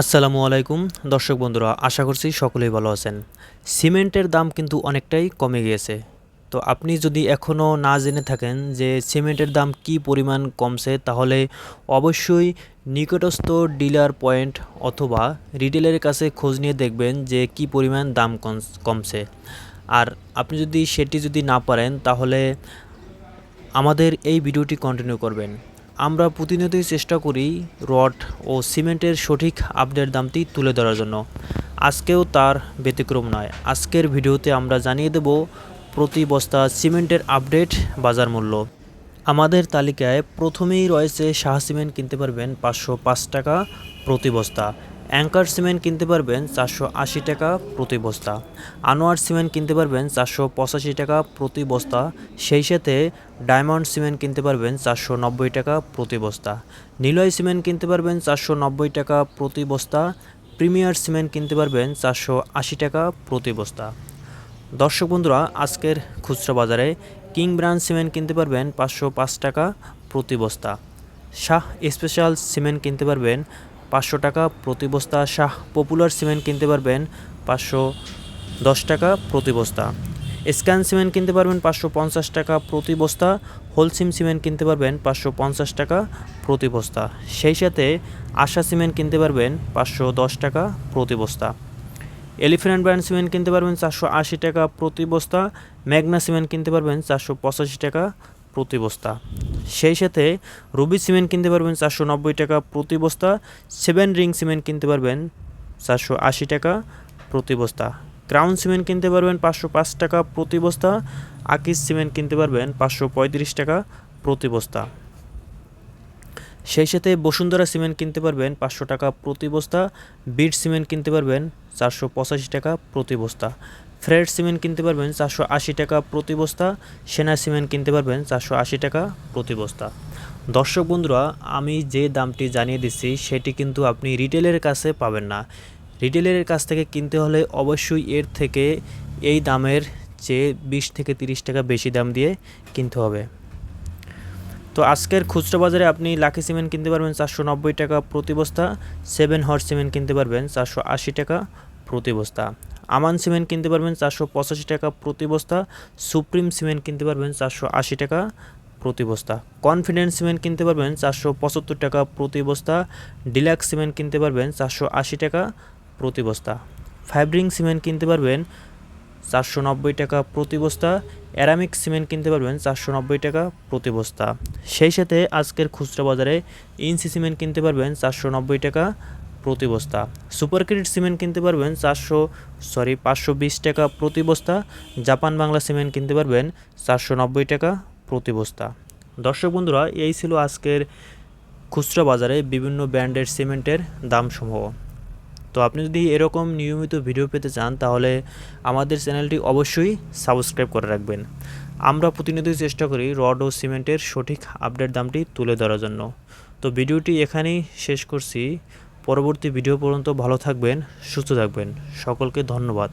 আসসালামু আলাইকুম, দর্শক বন্ধুরা, আশা করছি সকলেই ভালো আছেন। সিমেন্টের দাম কিন্তু অনেকটাই কমে গিয়েছে। তো আপনি যদি এখনও না জেনে থাকেন যে সিমেন্টের দাম কি পরিমাণ কমছে, তাহলে অবশ্যই নিকটস্থ ডিলার পয়েন্ট অথবা রিটেলের কাছে খোঁজ নিয়ে দেখবেন যে কি পরিমাণ দাম কমছে। আর আপনি যদি সেটি যদি না পারেন, তাহলে আমাদের এই ভিডিওটি কন্টিনিউ করবেন। আমরা প্রতিনিয়তই চেষ্টা করি রড ও সিমেন্টের সঠিক আপডেট দামটি তুলে ধরার জন্য। আজকেও তার ব্যতিক্রম নয়। আজকের ভিডিওতে আমরা জানিয়ে দেব প্রতি বস্তা সিমেন্টের আপডেট বাজার মূল্য। আমাদের তালিকায় প্রথমেই রয়েছে শাহ সিমেন্ট কিনতে পারবেন পাঁচশো পাঁচ টাকা প্রতি বস্তা। অ্যাঙ্কার সিমেন্ট কিনতে পারবেন চারশো আশি টাকা প্রতি বস্তা। আনোয়ার সিমেন্ট কিনতে পারবেন চারশো পঁচাশি টাকা প্রতি বস্তা। সেই সাথে ডায়মন্ড সিমেন্ট কিনতে পারবেন চারশো নব্বই টাকা প্রতি বস্তা। নিলয় সিমেন্ট কিনতে পারবেন চারশো নব্বই টাকা প্রতি বস্তা। প্রিমিয়ার সিমেন্ট কিনতে পারবেন চারশো আশি টাকা প্রতি বস্তা। দর্শক বন্ধুরা, আজকের খুচরা বাজারে কিং ব্রান্ড সিমেন্ট কিনতে পারবেন পাঁচশো পাঁচ টাকা প্রতি বস্তা। শাহ স্পেশাল সিমেন্ট কিনতে পারবেন পাঁচশো টাকা প্রতি বস্তা শাহ পপুলার সিমেন্ট কিনতে পারবেন পাঁচশো দশ টাকা প্রতি বস্তা। স্ক্যান সিমেন্ট কিনতে পারবেন পাঁচশো পঞ্চাশ টাকা প্রতি বস্তা হোলসিম সিমেন্ট কিনতে পারবেন পাঁচশো পঞ্চাশ টাকা প্রতি বস্তা। সেই সাথে আশা সিমেন্ট কিনতে পারবেন পাঁচশো দশ টাকা প্রতি বস্তা। এলিফ্যান্ট ব্র্যান্ড সিমেন্ট কিনতে পারবেন চারশো আশি টাকা প্রতি বস্তা, ম্যাগনা সিমেন্ট কিনতে পারবেন চারশো পঁচাশি টাকা প্রতি বস্তা সেই সাথে রুবি সিমেন্ট কিনতে পারবেন চারশো নব্বই টাকা প্রতি বস্তা সেভেন রিং সিমেন্ট কিনতে পারবেন চারশো আশি টাকা প্রতি বস্তা ক্রাউন সিমেন্ট কিনতে পারবেন পাঁচশো পাঁচ টাকা প্রতি বস্তা আকিস সিমেন্ট কিনতে পারবেন পাঁচশো পঁয়ত্রিশ টাকা প্রতি বস্তা সেই সাথে বসুন্ধরা সিমেন্ট কিনতে পারবেন পাঁচশো টাকা প্রতি বস্তা বিট সিমেন্ট কিনতে পারবেন চারশো পঁচাশি টাকা প্রতি বস্তা ফ্রেড সিমেন্ট কিনতে পারবেন চারশো আশি টাকা প্রতি বস্তা, সেনা সিমেন্ট কিনতে পারবেন চারশো আশি টাকা প্রতি বস্তা। দর্শক বন্ধুরা, আমি যে দামটি জানিয়ে দিচ্ছি, সেটি কিন্তু আপনি রিটেলের কাছে পাবেন না। রিটেলের কাছ থেকে কিনতে হলে অবশ্যই এর থেকে এই দামের চেয়ে বিশ থেকে তিরিশ টাকা বেশি দাম দিয়ে কিনতে হবে। তো আজকের খুচরা বাজারে আপনি লাকি সিমেন্ট কিনতে পারবেন চারশো নব্বই টাকা প্রতি বস্তা, সেভেন হর্স সিমেন্ট কিনতে পারবেন চারশো আশি টাকা প্রতি বস্তা। আমান সিমেন্ট কিনতে পারবেন চারশো পঁচাশি টাকা প্রতি বস্তা, সুপ্রিম সিমেন্ট কিনতে পারবেন চারশো আশি টাকা প্রতি বস্তা। কনফিডেন্স সিমেন্ট কিনতে পারবেন চারশো পঁচাত্তর টাকা প্রতি বস্তা, ডিলাক্স সিমেন্ট কিনতে পারবেন চারশো আশি টাকা প্রতি বস্তা। ফাইব্রিং সিমেন্ট কিনতে পারবেন চারশো নব্বই টাকা প্রতি বস্তা, অ্যারামিক সিমেন্ট কিনতে পারবেন চারশো নব্বই টাকা প্রতি বস্তা। সেই সাথে আজকের খুচরা বাজারে ইনসি সিমেন্ট কিনতে পারবেন চারশো নব্বই টাকা প্রতি বস্তা। সুপার ক্রেডিট সিমেন্ট কিনতে পারবেন চারশো সরি পাঁচশো বিশ টাকা প্রতি বস্তা। জাপান বাংলা সিমেন্ট কিনতে পারবেন চারশো নব্বই টাকা প্রতি বস্তা। দর্শক বন্ধুরা, এই ছিল আজকের খুচরা বাজারে বিভিন্ন ব্র্যান্ডের সিমেন্টের দামসমূহ। তো আপনি যদি এরকম নিয়মিত ভিডিও পেতে চান, তাহলে আমাদের চ্যানেলটি অবশ্যই সাবস্ক্রাইব করে রাখবেন। আমরা প্রতিনিয়তই চেষ্টা করি রড ও সিমেন্টের সঠিক আপডেট দামটি তুলে ধরার জন্য। তো ভিডিওটি এখানেই শেষ করছি। পরবর্তী ভিডিও পর্যন্ত ভালো থাকবেন সুস্থ থাকবেন। সকলকে ধন্যবাদ।